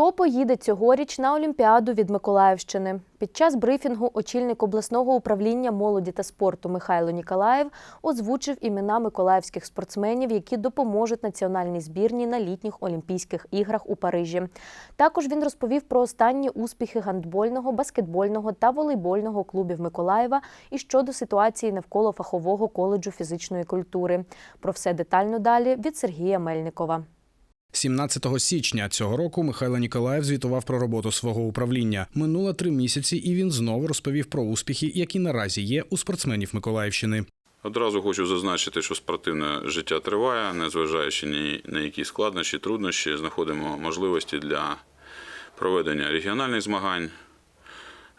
Хто поїде цьогоріч на Олімпіаду від Миколаївщини? Під час брифінгу очільник обласного управління молоді та спорту Михайло Ніколаєв озвучив імена миколаївських спортсменів, які допоможуть національній збірній на літніх Олімпійських іграх у Парижі. Також він розповів про останні успіхи гандбольного, баскетбольного та волейбольного клубів Миколаєва і щодо ситуації навколо фахового коледжу фізичної культури. Про все детально далі від Сергія Мельникова. 17 січня цього року Михайло Ніколаєв звітував про роботу свого управління. Минуло три місяці, і він знову розповів про успіхи, які наразі є у спортсменів Миколаївщини. Одразу хочу зазначити, що спортивне життя триває, незважаючи ні на які складнощі, труднощі, знаходимо можливості для проведення регіональних змагань.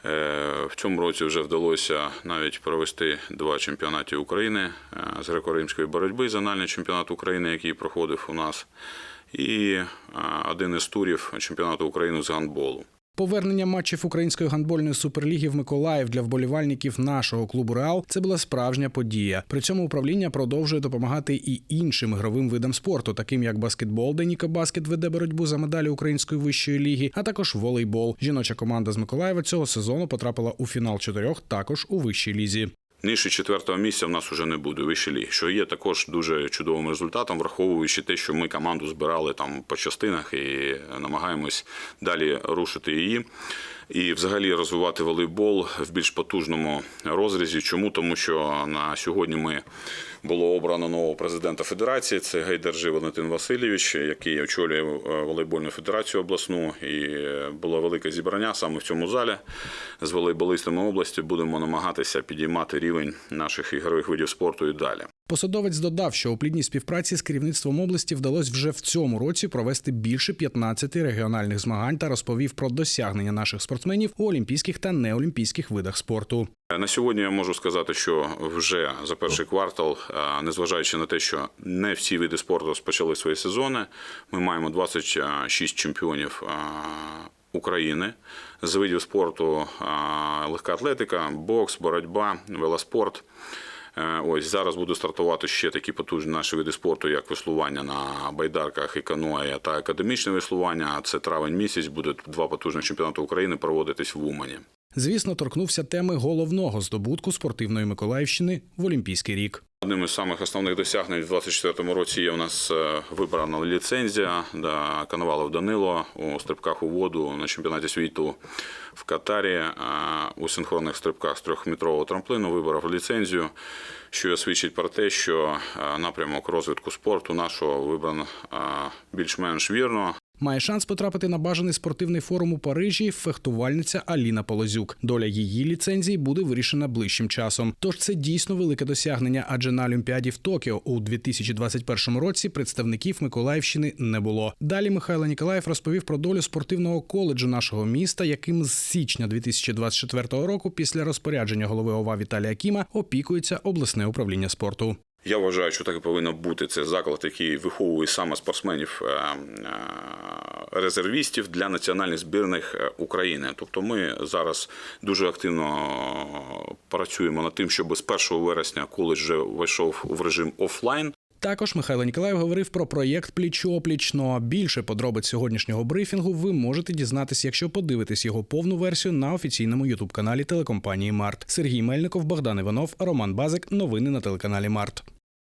Е, В цьому році вже вдалося навіть провести два чемпіонати України е, з греко-римської боротьби, зональний чемпіонат України, який проходив у нас, і один із турів чемпіонату України з гандболу. Повернення матчів української гандбольної суперліги в Миколаїв для вболівальників нашого клубу Реал це була справжня подія. При цьому управління продовжує допомагати і іншим ігровим видам спорту, таким як баскетбол, де Ніка Баскет веде боротьбу за медалі української вищої ліги, а також волейбол. Жіноча команда з Миколаєва цього сезону потрапила у фінал чотирьох, також у вищій лізі. Нижче четвертого місця в нас вже не буде вище ліг, що є також дуже чудовим результатом, враховуючи те, що ми команду збирали там по частинах і намагаємось далі рушити її. І взагалі розвивати волейбол в більш потужному розрізі. Чому? Тому що на сьогодні ми було обрано нового президента федерації. Це Гайдержи Валентин Васильович, який очолює е, волейбольну федерацію обласну. І е, було велике зібрання саме в цьому залі з волейболистами області. Будемо намагатися підіймати рівень наших ігрових видів спорту і далі. Посадовець додав, що у плідній співпраці з керівництвом області вдалося вже в цьому році провести більше 15 регіональних змагань та розповів про досягнення наших спортсменів у олімпійських та неолімпійських видах спорту. На сьогодні я можу сказати, що вже за перший квартал, е, незважаючи на те, що не всі види спорту розпочали свої сезони, ми маємо 26 чемпіонів е, України з видів спорту е, легка атлетика, бокс, боротьба, велоспорт. Е, Ось зараз буде стартувати ще такі потужні наші види спорту, як веслування на байдарках і каноє та академічне веслування. Це травень місяць. Буде два потужних чемпіонати України проводитись в Умані. Звісно, торкнувся теми головного здобутку спортивної Миколаївщини в Олімпійський рік. Одним із самих основних досягнень в 2024 році є у нас е, вибрана ліцензія до Коновалов Данило у стрибках у воду на чемпіонаті світу в Катарі. У синхронних стрибках з трьохметрового трамплину виборов ліцензію, що свідчить про те, що е, напрямок розвитку спорту нашого вибрано е, більш-менш вірно. Має шанс потрапити на бажаний спортивний форум у Парижі фехтувальниця Аліна Полозюк. Доля її ліцензії буде вирішена ближчим часом. Тож це дійсно велике досягнення, адже на Олімпіаді в Токіо у 2021 році представників Миколаївщини не було. Далі Михайло Ніколаєв розповів про долю спортивного коледжу нашого міста, яким з січня 2024 року, після розпорядження голови ОВА Віталія Кіма, опікується обласне управління спорту. Я вважаю, що так і повинно бути. Це заклад, який виховує саме спортсменів е, е, резервістів для національних збірних е, України. Тобто, ми зараз дуже активно працюємо над тим, щоб з 1 вересня коледж вже вийшов в режим офлайн. Також Михайло Ніколаєв говорив про проєкт Пліч-опліч. Ну більше подробиць сьогоднішнього брифінгу ви можете дізнатися, якщо подивитесь його повну версію на офіційному ютуб каналі телекомпанії Март. Сергій Мельников, Богдан Іванов, Роман Базик. Новини на телеканалі Март.